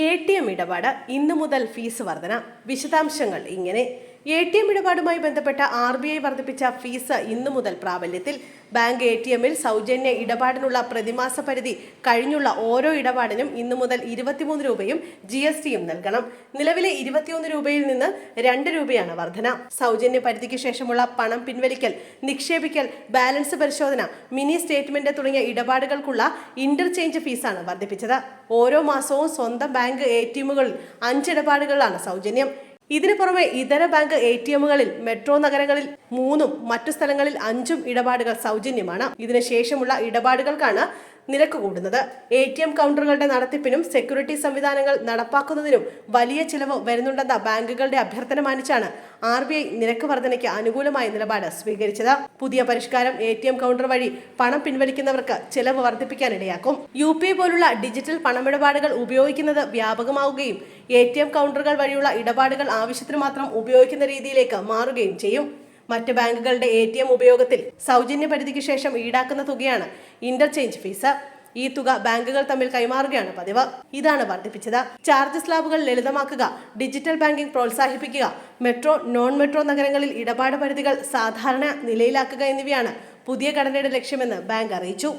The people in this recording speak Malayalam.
ये ടി എം ഇടപാട് ഇന്നു മുതൽ ഫീസ് വർധന. വിശദാംശങ്ങൾ ഇങ്ങനെ. എ ടി എം ഇടപാടുമായി ബന്ധപ്പെട്ട ആർ ബി ഐ വർദ്ധിപ്പിച്ച ഫീസ് ഇന്നു മുതൽ പ്രാബല്യത്തിൽ. ബാങ്ക് എ ടി എമ്മിൽ സൗജന്യ ഇടപാടിനുള്ള പ്രതിമാസ പരിധി കഴിഞ്ഞുള്ള ഓരോ ഇടപാടിനും ഇന്നു മുതൽ ഇരുപത്തിമൂന്ന് രൂപയും ജി എസ് ടിയും നൽകണം. നിലവിലെ ഇരുപത്തിയൊന്ന് രൂപയിൽ നിന്ന് രണ്ട് രൂപയാണ് വർധന. സൗജന്യ പരിധിക്ക് ശേഷമുള്ള പണം പിൻവലിക്കൽ നിക്ഷേപിക്കൽ ബാലൻസ് പരിശോധന മിനി സ്റ്റേറ്റ്മെന്റ് തുടങ്ങിയ ഇടപാടുകൾക്കുള്ള ഇന്റർചേഞ്ച് ഫീസാണ് വർദ്ധിപ്പിച്ചത്. ഓരോ മാസവും സ്വന്തം ബാങ്ക് എ ടി എമ്മുകളിൽ അഞ്ചിടപാടുകളിലാണ് സൗജന്യം. ഇതിനു പുറമെ ഇതര ബാങ്ക് എ ടി എമ്മുകളിൽ മെട്രോ നഗരങ്ങളിൽ മൂന്നും മറ്റു സ്ഥലങ്ങളിൽ അഞ്ചും ഇടപാടുകൾ സൗജന്യമാണ്. ഇതിനുശേഷമുള്ള ഇടപാടുകൾക്കാണ് നിരക്ക് കൂടുന്നത്. എ ടി എം കൗണ്ടറുകളുടെ നടത്തിപ്പിനും സെക്യൂരിറ്റി സംവിധാനങ്ങൾ നടപ്പാക്കുന്നതിനും വലിയ ചിലവ് വരുന്നുണ്ടെന്ന ബാങ്കുകളുടെ അഭ്യർത്ഥന മാനിച്ചാണ് ആർ ബി ഐ നിരക്ക് വർധനയ്ക്ക് അനുകൂലമായ നിലപാട് സ്വീകരിച്ചത്. പുതിയ പരിഷ്കാരം എ ടി എം കൗണ്ടർ വഴി പണം പിൻവലിക്കുന്നവർക്ക് ചിലവ് വർദ്ധിപ്പിക്കാനിടയാക്കും. യു പി പോലുള്ള ഡിജിറ്റൽ പണമിടപാടുകൾ ഉപയോഗിക്കുന്നത് വ്യാപകമാവുകയും എ ടി എം കൗണ്ടറുകൾ വഴിയുള്ള ഇടപാടുകൾ ആവശ്യത്തിന് മാത്രം ഉപയോഗിക്കുന്ന രീതിയിലേക്ക് മാറുകയും ചെയ്യും. മറ്റ് ബാങ്കുകളുടെ എ ടി എം ഉപയോഗത്തിൽ സൗജന്യ പരിധിക്ക് ശേഷം ഈടാക്കുന്ന തുകയാണ് ഇന്റർചേഞ്ച് ഫീസ്. ഈ തുക ബാങ്കുകൾ തമ്മിൽ കൈമാറുകയാണ് പതിവ്. ഇതാണ് വർദ്ധിപ്പിച്ചത്. ചാർജ് സ്ലാബുകൾ ലളിതമാക്കുക ഡിജിറ്റൽ ബാങ്കിംഗ് പ്രോത്സാഹിപ്പിക്കുക മെട്രോ നോൺ മെട്രോ നഗരങ്ങളിൽ ഇടപാട് പരിധികൾ സാധാരണ നിലയിലാക്കുക എന്നിവയാണ് പുതിയ ഘടനയുടെ ലക്ഷ്യമെന്ന് ബാങ്ക് അറിയിച്ചു.